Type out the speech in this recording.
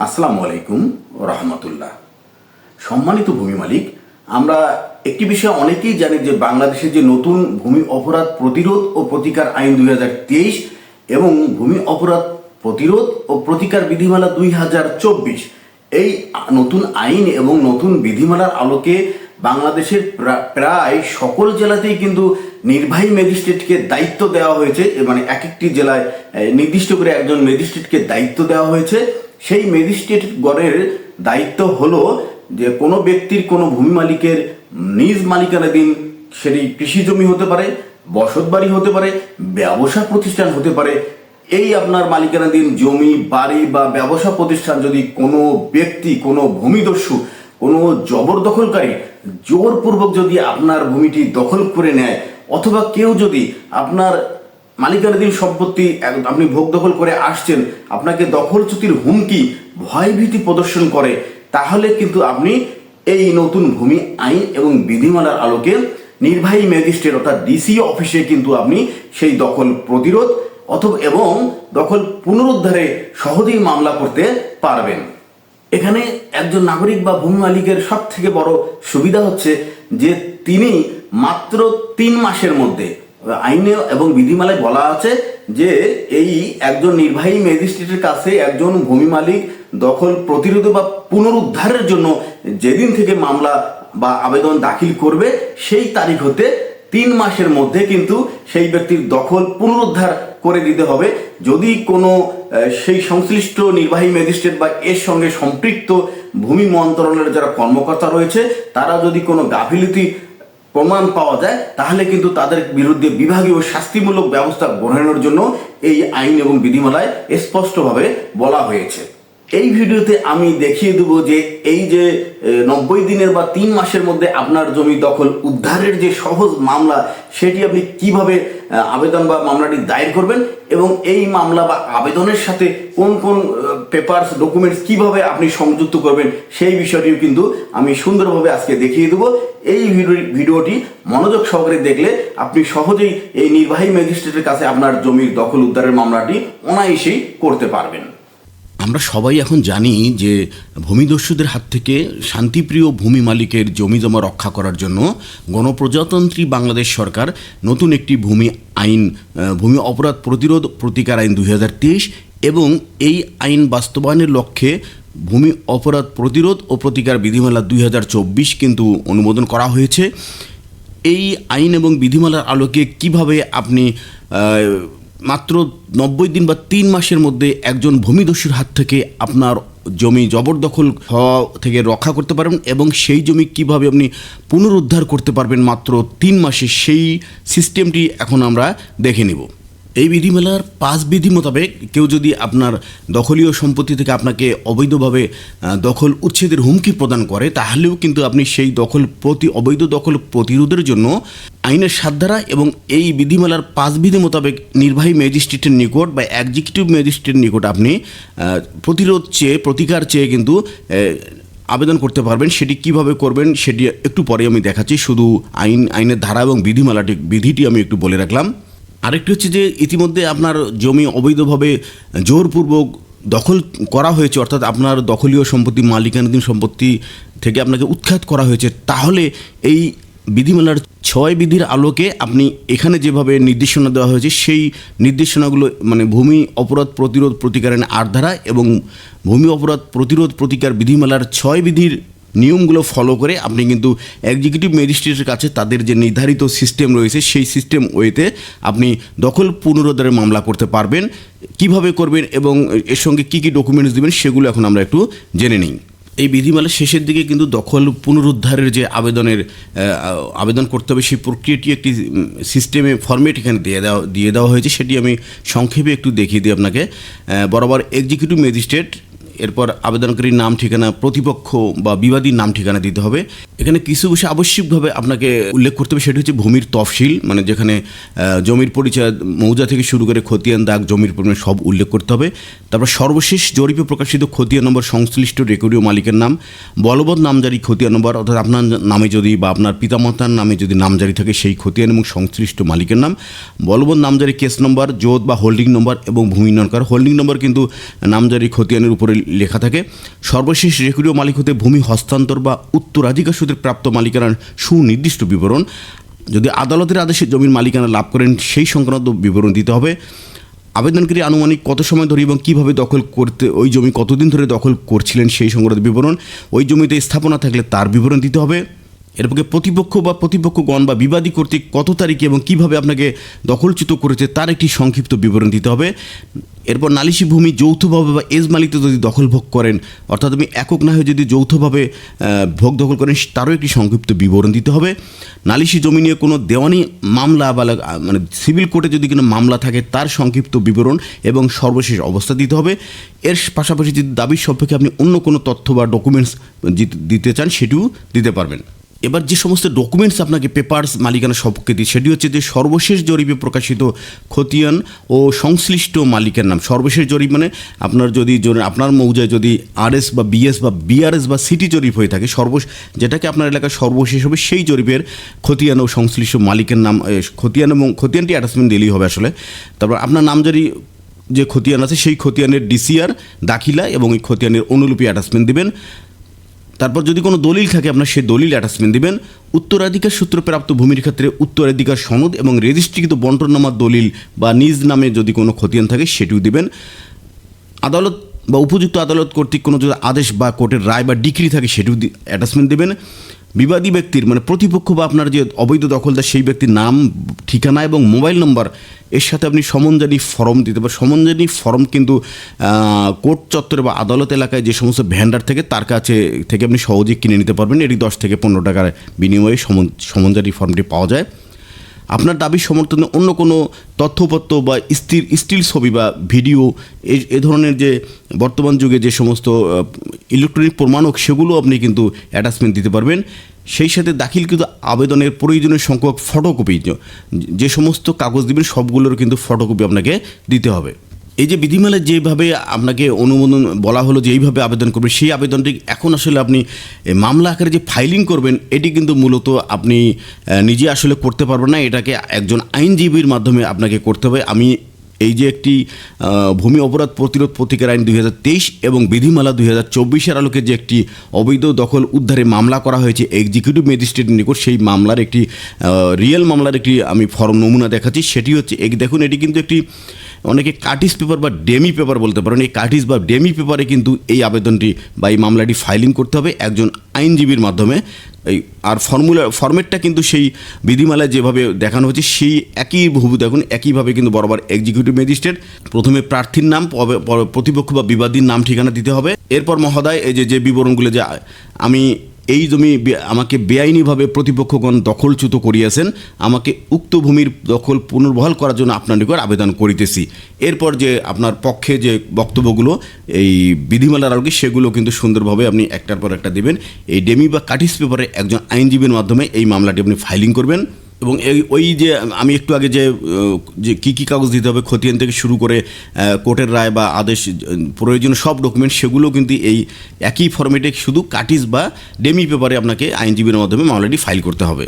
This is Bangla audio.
আসসালামু আলাইকুম রহমতুল্লাহ। সম্মানিত ভূমি মালিক, আমরা একটি বিষয় অনেকেই জানি যে বাংলাদেশের যে নতুন ভূমি অপরাধ প্রতিরোধ ও প্রতিকার আইন দুই হাজার তেইশ এবং ভূমি অপরাধ প্রতিরোধ ও প্রতিকার বিধিমালা দুই হাজার চব্বিশ, এই নতুন আইন এবং নতুন বিধিমালার আলোকে বাংলাদেশের প্রা- প্রায় সকল জেলাতেই কিন্তু নির্বাহী ম্যাজিস্ট্রেটকে দায়িত্ব দেওয়া হয়েছে মানে এক একটি জেলায় নির্দিষ্ট করে একজন ম্যাজিস্ট্রেটকে দায়িত্ব দেওয়া হয়েছে। সেই ম্যাজিস্ট্রেট গণের দায়িত্ব হলো যে কোনো ব্যক্তির কোনো ভূমি মালিকের নিজ মালিকানাধীন সেটি কৃষি জমি হতে পারে, বসত বাড়ি হতে পারে, ব্যবসা প্রতিষ্ঠান হতে পারে। এই আপনার মালিকানাধীন জমি, বাড়ি বা ব্যবসা প্রতিষ্ঠান যদি কোনো ব্যক্তি, কোনো ভূমিদস্যু, কোনো জবরদখলকারী জোরপূর্বক যদি আপনার ভূমিটি দখল করে নেয়, অথবা কেউ যদি আপনার মালিকানাধীন সম্পত্তি আপনি ভোগ দখল করে আসছেন, আপনাকে দখলচ্যুতির হুমকি, ভয়ভীতি প্রদর্শন করে, তাহলে কিন্তু আপনি এই নতুন ভূমি আইন এবং বিধিমালার আলোকে নির্বাহী ম্যাজিস্ট্রেট অর্থাৎ ডিসি অফিসে কিন্তু আপনি সেই দখল প্রতিরোধ অথবা এবং দখল পুনরুদ্ধারে সহজেই মামলা করতে পারবেন। এখানে একজন নাগরিক বা ভূমি মালিকের সব থেকে বড় সুবিধা হচ্ছে যে তিনি মাত্র তিন মাসের মধ্যে আইনে এবং বিধিমালায় বলা আছে যে এই একজন নির্বাহী ম্যাজিস্ট্রেটের কাছে একজন ভূমি মালিক দখল, প্রতিরোধ বা পুনরুদ্ধারের জন্য যেদিন থেকে মামলা বা আবেদন দাখিল করবে, সেই তারিখ হতে তিন মাসের মধ্যে কিন্তু সেই ব্যক্তির দখল, পুনরুদ্ধার করে দিতে হবে। যদি কোনো সেই সংশ্লিষ্ট নির্বাহী ম্যাজিস্ট্রেট বা এর সঙ্গে সম্পৃক্ত ভূমি মন্ত্রণালয়ের যারা কর্মকর্তা রয়েছে, তারা যদি কোনো গাফিলতি প্রমাণ পাওয়া যায়, তাহলে কিন্তু তাদের বিরুদ্ধে বিভাগীয় শাস্তিমূলক ব্যবস্থা গ্রহণের জন্য এই আইন এবং বিধিমালায় স্পষ্টভাবে বলা হয়েছে। এই ভিডিওতে আমি দেখিয়ে দেব যে এই যে নব্বই দিনের বা তিন মাসের মধ্যে আপনার জমি দখল উদ্ধারের যে সহজ মামলা, সেটি আপনি কীভাবে আবেদন বা মামলাটি দায়ের করবেন এবং এই মামলা বা আবেদনের সাথে কোন কোন পেপারস ডকুমেন্টস কীভাবে আপনি সংযুক্ত করবেন সেই বিষয়টিও কিন্তু আমি সুন্দরভাবে আজকে দেখিয়ে দেবো। এই ভিডিওটি মনোযোগ সহকারে দেখলে আপনি সহজেই এই নির্বাহী ম্যাজিস্ট্রেটের কাছে আপনার জমির দখল উদ্ধারের মামলাটি অনায়াসেই করতে পারবেন। আমরা সবাই এখন জানি যে ভূমিদস্যুদের হাত থেকে শান্তিপ্রিয় ভূমি মালিকের জমি জমা রক্ষা করার জন্য গণপ্রজাতন্ত্রী বাংলাদেশ সরকার নতুন একটি ভূমি আইন ভূমি অপরাধ প্রতিরোধ প্রতিকার আইন দুই হাজার তেইশ এবং এই আইন বাস্তবায়নের লক্ষ্যে ভূমি অপরাধ প্রতিরোধ ও প্রতিকার বিধিমালা দুই হাজার চব্বিশ কিন্তু অনুমোদন করা হয়েছে। এই আইন এবং বিধিমালার আলোকে কীভাবে আপনি মাত্র নব্বই দিন বা তিন মাসের মধ্যে একজন ভূমিদস্যুর হাত থেকে আপনার জমি জবরদখল হওয়া থেকে রক্ষা করতে পারবেন এবং সেই জমি কীভাবে আপনি পুনরুদ্ধার করতে পারবেন মাত্র তিন মাসে সেই সিস্টেমটি এখন আমরা দেখে নেব। এই বিধিমালার পাঁচ বিধি মোতাবেক কেউ যদি আপনার দখলীয় সম্পত্তি থেকে আপনাকে অবৈধভাবে দখল উচ্ছেদের হুমকি প্রদান করে, তাহলেও কিন্তু আপনি সেই দখল প্রতি, অবৈধ দখল প্রতিরোধের জন্য আইনের সাত ধারা এবং এই বিধিমালার পাঁচ বিধি মোতাবেক নির্বাহী ম্যাজিস্ট্রেটের নিকট বা এক্সিকিউটিভ ম্যাজিস্ট্রেটের নিকট আপনি প্রতিরোধ চেয়ে, প্রতিকার চেয়ে কিন্তু আবেদন করতে পারবেন। সেটি কীভাবে করবেন সেটি একটু পরে আমি দেখাচ্ছি। শুধু আইন, আইনের ধারা এবং বিধিমালাটি বিধিটি আমি একটু বলে রাখলাম। আরেকটি হচ্ছে যে ইতিমধ্যে আপনার জমি অবৈধভাবে জোরপূর্বক দখল করা হয়েছে, অর্থাৎ আপনার দখলীয় সম্পত্তি, মালিকানাধীন সম্পত্তি থেকে আপনাকে উৎখাত করা হয়েছে। তাহলে এই বিধিমালার ছয় বিধির আলোকে আপনি এখানে যেভাবে নির্দেশনা দেওয়া হয়েছে, সেই নির্দেশনাগুলো মানে ভূমি অপরাধ প্রতিরোধ প্রতিকারের আট ধারা এবং ভূমি অপরাধ প্রতিরোধ প্রতিকার বিধিমালার ছয় বিধির নিয়মগুলো ফলো করে আপনি কিন্তু এক্সিকিউটিভ ম্যাজিস্ট্রেটের কাছে তাদের যে নির্ধারিত সিস্টেম রয়েছে, সেই সিস্টেম ওয়েতে আপনি দখল পুনরুদ্ধারের মামলা করতে পারবেন। কীভাবে করবেন এবং এর সঙ্গে কী কী ডকুমেন্টস দেবেন সেগুলো এখন আমরা একটু জেনে নিই। এই বিধিমালার শেষের দিকে কিন্তু দখল পুনরুদ্ধারের যে আবেদনের আবেদন করতে হবে, সেই প্রক্রিয়াটি একটি সিস্টেমে ফরম্যাট এখানে দিয়ে দেওয়া দিয়ে দেওয়া হয়েছে। সেটি আমি সংক্ষেপে একটু দেখিয়ে দিই আপনাকে। বরাবর এক্সিকিউটিভ ম্যাজিস্ট্রেট এরপর আবেদনকারীর নাম, ঠিকানা, প্রতিপক্ষ বা বিবাদীর নাম, ঠিকানা দিতে হবে। এখানে কিছু বিষয় আবশ্যিকভাবে আপনাকে উল্লেখ করতে হবে, সেটি হচ্ছে ভূমির তফসিল মানে যেখানে জমির পরিচয়, মৌজা থেকে শুরু করে খতিয়ান, দাগ, জমির পরিমাণ সব উল্লেখ করতে হবে। তারপর সর্বশেষ জরিপে প্রকাশিত খতিয়ান নম্বর সংশ্লিষ্ট রেকর্ডীয় মালিকের নাম, বলবৎ নামজারি খতিয়ান নম্বর, অর্থাৎ আপনার নামে যদি বা আপনার পিতামাতার নামে যদি নামজারি থাকে সেই খতিয়ান এবং সংশ্লিষ্ট মালিকের নাম, বলবৎ নামজারি কেস নম্বর, জোত বা হোল্ডিং নম্বর এবং ভূমি নরকার। হোল্ডিং নম্বর কিন্তু নামজারি খতিয়ানের উপরে লেখা থাকে। সর্বশেষ রেকর্ডীয় মালিক হতে ভূমি হস্তান্তর বা উত্তরাধিকার সূত্রে প্রাপ্ত মালিকানার সুনির্দিষ্ট বিবরণ। যদি আদালতের আদেশে জমির মালিকানা লাভ করেন, সেই সংক্রান্ত বিবরণ দিতে হবে। আবেদনকারী আনুমানিক কত সময় ধরে এবং কীভাবে দখল করতে, ওই জমি কতদিন ধরে দখল করছিলেন সেই সংক্রান্ত বিবরণ, ওই জমিতে স্থাপনা থাকলে তার বিবরণ দিতে হবে। এরপরে প্রতিপক্ষ বা প্রতিপক্ষগণ বা বিবাদী কর্তৃক কত তারিখে এবং কীভাবে আপনাকে দখলচ্যুত করেছে তার একটি সংক্ষিপ্ত বিবরণ দিতে হবে। এরপর নালিশি ভূমি যৌথভাবে বা এজ মালিক যদি দখল ভোগ করেন, অর্থাৎ আপনি একক না হয়ে যদি যৌথভাবে ভোগ দখল করেন, তারও একটি সংক্ষিপ্ত বিবরণ দিতে হবে। নালিশি জমি নিয়ে কোনো দেওয়ানি মামলা বা মানে সিভিল কোর্টে যদি কোনো মামলা থাকে, তার সংক্ষিপ্ত বিবরণ এবং সর্বশেষ অবস্থা দিতে হবে। এর পাশাপাশি যদি দাবির সম্পর্কে আপনি অন্য কোনো তথ্য বা ডকুমেন্টস দিতে চান, সেটিও দিতে পারবেন। এবার যে সমস্ত ডকুমেন্টস আপনাকে পেপারস মালিকানা সম্পর্কে দিই সেটি হচ্ছে যে সর্বশেষ জরিপে প্রকাশিত খতিয়ান ও সংশ্লিষ্ট মালিকের নাম। সর্বশেষ জরিপ মানে আপনার যদি আপনার মৌজায় যদি আরএস বা বিএস বা বিআরএস বা সিটি জরিপ হয়ে থাকে, সর্বশ যেটাকে আপনার এলাকার সর্বশেষ হবে, সেই জরিপের খতিয়ান ও সংশ্লিষ্ট মালিকের নাম খতিয়ান এবং খতিয়ানটি অ্যাটাচমেন্ট দিলেই হবে আসলে। তারপর আপনার নামজারি যে খতিয়ান আছে, সেই খতিয়ানের ডিসিআর দাখিলা এবং এই খতিয়ানের অনুলিপি অ্যাটাচমেন্ট দিবেন। তারপর যদি কোনো দলিল থাকে, আপনার সেই দলিল অ্যাটাচমেন্ট দিবেন। উত্তরাধিকার সূত্র প্রাপ্ত ভূমির ক্ষেত্রে উত্তরাধিকার সনদ এবং রেজিস্ট্রিকৃত বন্টননামার দলিল বা নিজ নামে যদি কোনো খতিয়ান থাকে, সেটিও দিবেন। আদালত বা উপযুক্ত আদালত কর্তৃক কোনো যদি আদেশ বা কোর্টের রায় বা ডিক্রি থাকে, সেটিও অ্যাটাচমেন্ট দেবেন। বিবাদী ব্যক্তির মানে প্রতিপক্ষ বা আপনার যে অবৈধ দখলদার সেই ব্যক্তির নাম, ঠিকানা এবং মোবাইল নম্বর, এর সাথে আপনি সমনজানি ফর্ম দিতে পারেন। সমনজানি ফর্ম কিন্তু কোর্ট চত্বরে বা আদালত এলাকায় যে সমস্ত ভ্যান্ডার থেকে, তার কাছে থেকে আপনি সহজে কিনে নিতে পারবেন। এটি দশ থেকে পনেরো টাকার বিনিময়ে সমন ফর্মটি পাওয়া যায়। আপনার দাবির সমর্থনে অন্য কোনো তথ্যপত্র বা স্থির, স্টিল ছবি বা ভিডিও, এ ধরনের যে বর্তমান যুগে যে সমস্ত ইলেকট্রনিক প্রমাণক সেগুলো আপনি কিন্তু অ্যাটাচমেন্ট দিতে পারবেন। সেই সাথে দাখিলকৃত আবেদনের প্রয়োজনীয় সংখ্যক ফটোকপি যে সমস্ত কাগজ দিবেন সবগুলোর কিন্তু ফটোকপি আপনাকে দিতে হবে। এই যে বিধিমালায় যেভাবে আপনাকে অনুমোদন বলা হলো যে এইভাবে আবেদন করবেন, সেই আবেদনটি এখন আসলে আপনি মামলা আকারে যে ফাইলিং করবেন, এটি কিন্তু মূলত আপনি নিজে আসলে করতে পারবেন না। এটাকে একজন আইনজীবীর মাধ্যমে আপনাকে করতে হবে। আমি এই যে একটি ভূমি অপরাধ প্রতিরোধ প্রতিকার আইন দুই হাজার তেইশ এবং বিধিমালা দুই হাজার চব্বিশের আলোকে যে একটি অবৈধ দখল উদ্ধারে মামলা করা হয়েছে এক্সিকিউটিভ ম্যাজিস্ট্রেটের নিকট সেই মামলার একটি রিয়েল মামলার একটি আমি ফর্ম নমুনা দেখাচ্ছি। সেটি হচ্ছে এক- দেখুন, এটি কিন্তু একটি অনেকে কাটিস পেপার বা ডেমি পেপার বলতে পারেন। এই কাটিস বা ডেমি পেপারে কিন্তু এই আবেদনটি বা এই মামলাটি ফাইলিং করতে হবে একজন আইনজীবীর মাধ্যমে। এই আর ফর্মুলা ফর্মেটটা কিন্তু সেই বিধিমালায় যেভাবে দেখানো হচ্ছে সেই একই বহু দেখুন, একইভাবে কিন্তু বরাবর এক্সিকিউটিভ ম্যাজিস্ট্রেট প্রথমে প্রার্থীর নাম প্রতিপক্ষ বা বিবাদীর নাম ঠিকানা দিতে হবে। এরপর মহোদয়, এই যে যে বিবরণগুলো যে আমি এই জমি আমাকে বেআইনিভাবে প্রতিপক্ষগণ দখলচ্যুত করিয়াছেন, আমাকে উক্ত ভূমির দখল পুনর্বহাল করার জন্য আপনার নিকট আবেদন করিতেছি। এরপর যে আপনার পক্ষে যে বক্তব্যগুলো, এই বিধিমালার আলোকে সেগুলো কিন্তু সুন্দরভাবে আপনি একটার পর একটা দেবেন। এই ডেমি বা কাটিস পেপারে একজন আইনজীবীর মাধ্যমে এই মামলাটি আপনি ফাইলিং করবেন। এবং এই, ওই যে আমি একটু আগে যে যে কী কী কাগজ দিতে হবে, খতিয়ান থেকে শুরু করে কোর্টের রায় বা আদেশ প্রয়োজন সব ডকুমেন্ট সেগুলো কিন্তু এই একই ফর্মেটে শুধু কাটিস বা ডেমি পেপারে আপনাকে আইনজীবীর মাধ্যমে মামলাটি ফাইল করতে হবে।